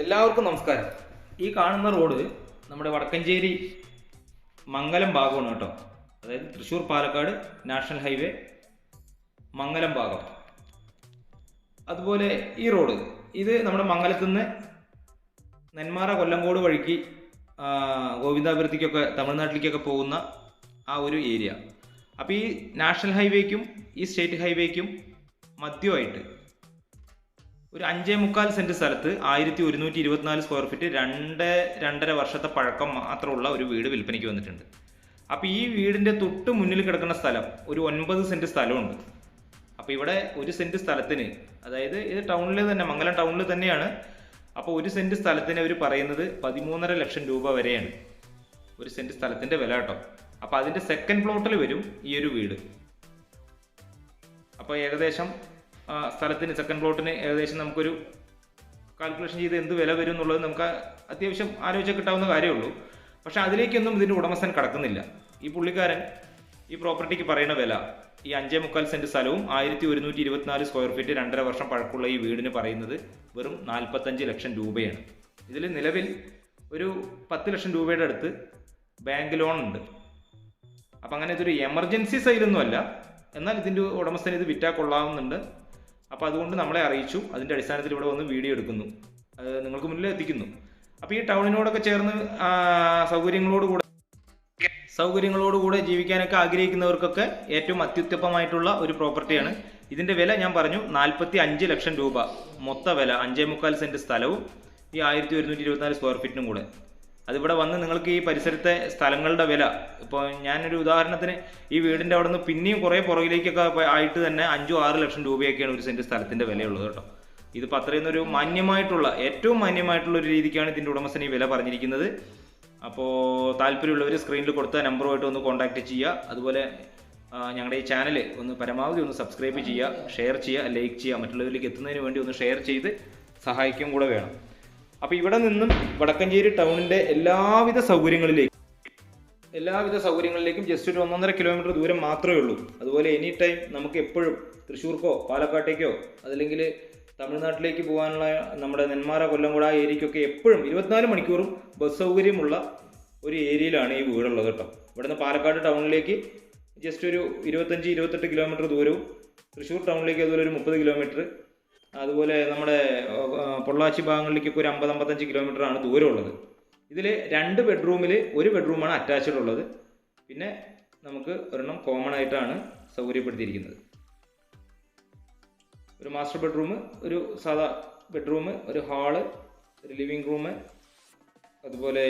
എല്ലാവർക്കും നമസ്കാരം. ഈ കാണുന്ന റോഡ് നമ്മുടെ വടക്കഞ്ചേരി മംഗലം ഭാഗമാണ് കേട്ടോ. അതായത് തൃശ്ശൂർ പാലക്കാട് നാഷണൽ ഹൈവേ മംഗലം ഭാഗം. അതുപോലെ ഈ റോഡ് ഇത് നമ്മുടെ മംഗലത്തു നിന്ന് നെന്മാറ കൊല്ലങ്കോട് വഴിക്ക് ഗോവിന്ദാപുരത്തേക്കൊക്കെ തമിഴ്നാട്ടിലേക്കൊക്കെ പോകുന്ന ആ ഒരു ഏരിയ. അപ്പോൾ ഈ നാഷണൽ ഹൈവേക്കും ഈ സ്റ്റേറ്റ് ഹൈവേക്കും മധ്യമായിട്ട് ഒരു അഞ്ചേ മുക്കാൽ സെന്റ് സ്ഥലത്ത് ആയിരത്തി ഒരുന്നൂറ്റി ഇരുപത്തിനാല് സ്ക്വയർ ഫീറ്റ് രണ്ട് രണ്ടര വർഷത്തെ പഴക്കം മാത്രമുള്ള ഒരു വീട് വിൽപ്പനയ്ക്ക് വന്നിട്ടുണ്ട്. അപ്പോൾ ഈ വീടിന്റെ തൊട്ട് മുന്നിൽ കിടക്കുന്ന സ്ഥലം ഒരു ഒൻപത് സെന്റ് സ്ഥലമുണ്ട്. അപ്പോൾ ഇവിടെ ഒരു സെന്റ് സ്ഥലത്തിന് അതായത് ഇത് ടൗണിൽ തന്നെ മംഗലം ടൗണിൽ തന്നെയാണ്. അപ്പോൾ ഒരു സെന്റ് സ്ഥലത്തിന് അവർ പറയുന്നത് പതിമൂന്നര ലക്ഷം രൂപ വരെയാണ്. ഒരു സെന്റ് സ്ഥലത്തിന്റെ വില കേട്ടോ. അപ്പോൾ അതിന്റെ സെക്കൻഡ് പ്ലോട്ടിൽ വരും ഈ ഒരു വീട്. അപ്പോൾ ഏകദേശം സ്ഥലത്തിന് സെക്കൻഡ് പ്ലോട്ടിന് ഏകദേശം നമുക്കൊരു കാൽക്കുലേഷൻ ചെയ്ത് എന്ത് വില വരും എന്നുള്ളത് നമുക്ക് അത്യാവശ്യം ആലോചിച്ച് കിട്ടാവുന്ന കാര്യമുള്ളൂ. പക്ഷെ അതിലേക്കൊന്നും ഇതിന്റെ ഉടമസ്ഥൻ കടക്കുന്നില്ല. ഈ പുള്ളിക്കാരൻ ഈ പ്രോപ്പർട്ടിക്ക് പറയുന്ന വില ഈ അഞ്ചേ മുക്കാൽ സെന്റ് സ്ഥലവും ആയിരത്തി ഒരുന്നൂറ്റി ഇരുപത്തിനാല് സ്ക്വയർ ഫീറ്റ് രണ്ടര വർഷം പഴക്കമുള്ള ഈ വീടിന് പറയുന്നത് വെറും നാൽപ്പത്തഞ്ച് ലക്ഷം രൂപയാണ്. ഇതിൽ നിലവിൽ ഒരു പത്ത് ലക്ഷം രൂപയുടെ അടുത്ത് ബാങ്ക് ലോൺ ഉണ്ട്. അപ്പം അങ്ങനെ ഇതൊരു എമർജൻസി സൈലൊന്നുമല്ല എന്നാൽ ഇതിന്റെ ഉടമസ്ഥന് ഇത് വിറ്റാ കൊള്ളാവുന്നുണ്ട്. അപ്പോൾ അതുകൊണ്ട് നമ്മളെ അറിയിച്ചു. അതിന്റെ അടിസ്ഥാനത്തിൽ ഇവിടെ വന്ന് വീഡിയോ എടുക്കുന്നു. അത് നിങ്ങൾക്ക് മുന്നിൽ എത്തിക്കുന്നു. അപ്പോൾ ഈ ടൗണിനോടൊക്കെ ചേർന്ന് സൗകര്യങ്ങളോടുകൂടെ സൗകര്യങ്ങളോടുകൂടെ ജീവിക്കാനൊക്കെ ആഗ്രഹിക്കുന്നവർക്കൊക്കെ ഏറ്റവും അത്യുത്തമമായിട്ടുള്ള ഒരു പ്രോപ്പർട്ടിയാണ്. ഇതിന്റെ വില ഞാൻ പറഞ്ഞു നാൽപ്പത്തി അഞ്ച് ലക്ഷം രൂപ. മൊത്ത വില അഞ്ചേ മുക്കാൽ സെന്റ് സ്ഥലവും ഈ ആയിരത്തി ഒരുന്നൂറ്റി ഇരുപത്തിനാല് സ്ക്വയർ ഫീറ്റിനും കൂടെ. അതിവിടെ വന്ന് നിങ്ങൾക്ക് ഈ പരിസരത്തെ സ്ഥലങ്ങളുടെ വില. ഇപ്പോൾ ഞാനൊരു ഉദാഹരണത്തിന് ഈ വീടിന്റെ അവിടെ നിന്ന് പിന്നെയും കുറേ പുറകിലേക്കൊക്കെ ആയിട്ട് തന്നെ അഞ്ചോ ആറ് ലക്ഷം രൂപയൊക്കെയാണ് ഒരു സെന്റ് സ്ഥലത്തിന്റെ വിലയുള്ളത് കേട്ടോ. ഇതിപ്പോൾ അത്രയും ഒരു മാന്യമായിട്ടുള്ള ഏറ്റവും മാന്യമായിട്ടുള്ള ഒരു രീതിക്കാണ് ഇതിന്റെ ഉടമസ്ഥൻ ഈ വില പറഞ്ഞിരിക്കുന്നത്. അപ്പോൾ താല്പര്യമുള്ളവർ സ്ക്രീനിൽ കൊടുത്ത നമ്പറുമായിട്ട് ഒന്ന് കോൺടാക്ട് ചെയ്യുക. അതുപോലെ ഞങ്ങളുടെ ഈ ചാനൽ ഒന്ന് പരമാവധി ഒന്ന് സബ്സ്ക്രൈബ് ചെയ്യുക ഷെയർ ചെയ്യുക ലൈക്ക് ചെയ്യുക. മറ്റുള്ളവരിലേക്ക് എത്തുന്നതിന് വേണ്ടി ഒന്ന് ഷെയർ ചെയ്ത് സഹായിക്കും കൂടെ വേണം. അപ്പോൾ ഇവിടെ നിന്നും വടക്കഞ്ചേരി ടൗണിന്റെ എല്ലാവിധ സൗകര്യങ്ങളിലേക്കും എല്ലാവിധ സൗകര്യങ്ങളിലേക്കും ജസ്റ്റ് ഒരു ഒന്നൊന്നര കിലോമീറ്റർ ദൂരം മാത്രമേ ഉള്ളൂ. അതുപോലെ എനി ടൈം നമുക്ക് എപ്പോഴും തൃശ്ശൂർക്കോ പാലക്കാട്ടേക്കോ അതല്ലെങ്കിൽ തമിഴ്നാട്ടിലേക്ക് പോകാനുള്ള നമ്മുടെ നെന്മാറ കൊല്ലംകുട ഏരിയയ്ക്കൊക്കെ എപ്പോഴും ഇരുപത്തിനാല് മണിക്കൂറും ബസ് സൗകര്യമുള്ള ഒരു ഏരിയയിലാണ് ഈ വീടുള്ളത് കേട്ടോ. ഇവിടുന്ന് പാലക്കാട് ടൗണിലേക്ക് ജസ്റ്റ് ഒരു ഇരുപത്തഞ്ച് ഇരുപത്തെട്ട് കിലോമീറ്റർ ദൂരവും തൃശ്ശൂർ ടൗണിലേക്ക് അതുപോലെ ഒരു മുപ്പത് കിലോമീറ്റർ അതുപോലെ നമ്മുടെ പൊള്ളാച്ചി ഭാഗങ്ങളിലേക്കൊക്കെ ഒരു അമ്പത് അമ്പത്തഞ്ച് കിലോമീറ്റർ ആണ് ദൂരമുള്ളത്. ഇതിൽ രണ്ട് ബെഡ്റൂമിൽ ഒരു ബെഡ്റൂമാണ് അറ്റാച്ച്ഡ് ഉള്ളത് പിന്നെ നമുക്ക് ഒരെണ്ണം കോമൺ ആയിട്ടാണ് സൗകര്യപ്പെടുത്തിയിരിക്കുന്നത്. ഒരു മാസ്റ്റർ ബെഡ്റൂം ഒരു സാധാ ബെഡ്റൂം ഒരു ഹാൾ ഒരു ലിവിങ് റൂം അതുപോലെ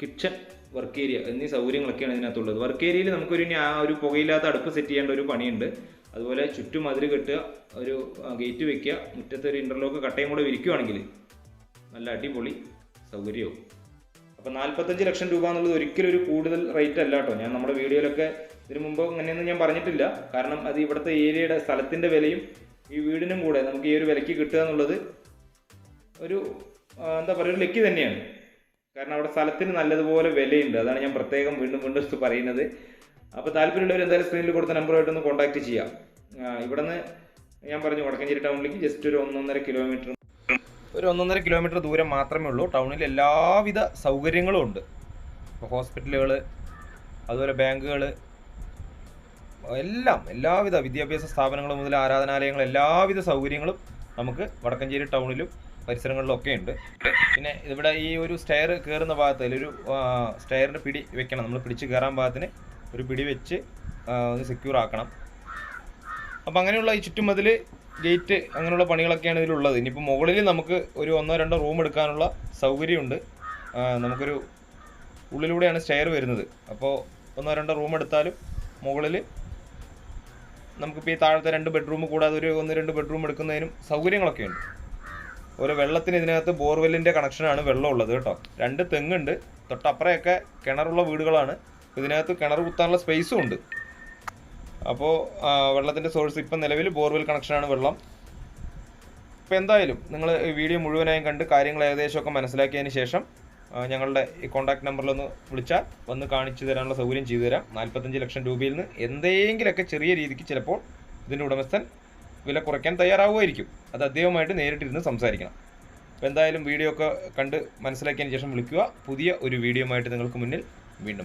കിച്ചൺ വർക്ക് ഏരിയ എന്നീ സൗകര്യങ്ങളൊക്കെയാണ് ഇതിനകത്തുള്ളത്. വർക്ക് ഏരിയയിൽ നമുക്കൊരു ആ ഒരു പുകയില്ലാത്ത അടുപ്പ് സെറ്റ് ചെയ്യേണ്ട ഒരു പണിയുണ്ട്. അതുപോലെ ചുറ്റും അതിര് കെട്ടുക ഒരു ഗേറ്റ് വെക്കുക മുറ്റത്ത് ഒരു ഇന്റർലോക്ക് കട്ടയും കൂടെ വിരിക്കുകയാണെങ്കിൽ നല്ല അടിപൊളി സൗകര്യവും. അപ്പോൾ നാൽപ്പത്തഞ്ച് ലക്ഷം രൂപ എന്നുള്ളത് ഒരിക്കലും ഒരു കൂടുതൽ റേറ്റ് അല്ല കേട്ടോ ഞാൻ നമ്മുടെ വീഡിയോയിലൊക്കെ ഇതിനു മുമ്പ് അങ്ങനെയൊന്നും ഞാൻ പറഞ്ഞിട്ടില്ല. കാരണം അത് ഇവിടുത്തെ ഏരിയയുടെ സ്ഥലത്തിന്റെ വിലയും ഈ വീടിനും കൂടെ നമുക്ക് ഈ ഒരു വിലയ്ക്ക് കിട്ടുക എന്നുള്ളത് ഒരു എന്താ പറയുക ഒരു ലക്കി തന്നെയാണ്. കാരണം അവിടെ സ്ഥലത്തിന് നല്ലതുപോലെ വിലയുണ്ട്. അതാണ് ഞാൻ പ്രത്യേകം വീണ്ടും വീണ്ടും പറയുന്നത്. അപ്പോൾ താല്പര്യമുള്ളവർ എന്തായാലും സ്ക്രീനിൽ കൊടുത്ത നമ്പറുമായിട്ടൊന്ന് കോൺടാക്ട് ചെയ്യാം. ഇവിടുന്ന് ഞാൻ പറഞ്ഞു വടക്കഞ്ചേരി ടൗണിലേക്ക് ജസ്റ്റ് ഒരു ഒന്നൊന്നര കിലോമീറ്റർ ഒരു ഒന്നൊന്നര കിലോമീറ്റർ ദൂരം മാത്രമേ ഉള്ളൂ. ടൗണിൽ എല്ലാവിധ സൗകര്യങ്ങളും ഉണ്ട്. ഇപ്പോൾ ഹോസ്പിറ്റലുകൾ അതുപോലെ ബാങ്കുകൾ എല്ലാം എല്ലാവിധ വിദ്യാഭ്യാസ സ്ഥാപനങ്ങൾ മുതൽ ആരാധനാലയങ്ങൾ എല്ലാവിധ സൗകര്യങ്ങളും നമുക്ക് വടക്കഞ്ചേരി ടൗണിലും പരിസരങ്ങളിലും ഒക്കെ ഉണ്ട്. പിന്നെ ഇവിടെ ഈ ഒരു സ്റ്റെയർ കയറുന്ന ഭാഗത്ത് ഒരു സ്റ്റെയറിന്റെ പിടി വെക്കണം. നമ്മൾ പിടിച്ച് കയറാൻ ഭാഗത്തിന് ഒരു പിടി വെച്ച് ഒന്ന് സെക്യൂർ ആക്കണം. അപ്പം അങ്ങനെയുള്ള ഈ ചുറ്റുമതിൽ ഗേറ്റ് അങ്ങനെയുള്ള പണികളൊക്കെയാണ് ഇതിലുള്ളത്. ഇനിയിപ്പോൾ മുകളിൽ നമുക്ക് ഒരു ഒന്നോ രണ്ടോ റൂം എടുക്കാനുള്ള സൗകര്യമുണ്ട്. നമുക്കൊരു ഉള്ളിലൂടെയാണ് സ്റ്റെയർ വരുന്നത്. അപ്പോൾ ഒന്നോ രണ്ടോ റൂം എടുത്താലും മുകളിൽ നമുക്കിപ്പോൾ ഈ താഴത്തെ രണ്ട് ബെഡ്റൂം കൂടാതെ ഒരു ഒന്ന് രണ്ട് ബെഡ്റൂം എടുക്കുന്നതിനും സൗകര്യങ്ങളൊക്കെ ഉണ്ട്. ഓരോ വെള്ളത്തിന് ഇതിനകത്ത് ബോർവെല്ലിന്റെ കണക്ഷനാണ് വെള്ളം ഉള്ളത് കേട്ടോ. രണ്ട് തെങ്ങുണ്ട്. തൊട്ടപ്പുറയൊക്കെ കിണറുള്ള വീടുകളാണ്. ഇതിനകത്ത് കിണർ കുത്താനുള്ള സ്പേസും ഉണ്ട്. അപ്പോൾ വെള്ളത്തിന്റെ സോഴ്സ് ഇപ്പം നിലവിൽ ബോർവെൽ കണക്ഷനാണ് വെള്ളം. അപ്പോൾ എന്തായാലും നിങ്ങൾ ഈ വീഡിയോ മുഴുവനായും കണ്ട് കാര്യങ്ങൾ ഏകദേശമൊക്കെ മനസ്സിലാക്കിയതിന് ശേഷം ഞങ്ങളുടെ ഈ കോൺടാക്ട് നമ്പറിലൊന്ന് വിളിച്ചാൽ വന്ന് കാണിച്ചു തരാനുള്ള സൗകര്യം ചെയ്തു തരാം. നാൽപ്പത്തഞ്ച് ലക്ഷം രൂപയിൽ നിന്ന് എന്തെങ്കിലുമൊക്കെ ചെറിയ രീതിക്ക് ചിലപ്പോൾ ഇതിന്റെ ഉടമസ്ഥൻ വില കുറയ്ക്കാൻ തയ്യാറാവുമായിരിക്കും. അത് അദ്ദേഹമായിട്ട് നേരിട്ടിരുന്ന് സംസാരിക്കണം. അപ്പോൾ എന്തായാലും വീഡിയോ ഒക്കെ കണ്ട് മനസ്സിലാക്കിയതിന് ശേഷം വിളിക്കുക. പുതിയ ഒരു വീഡിയോ ആയിട്ട് നിങ്ങൾക്ക് മുന്നിൽ വീണ്ടും വരാം.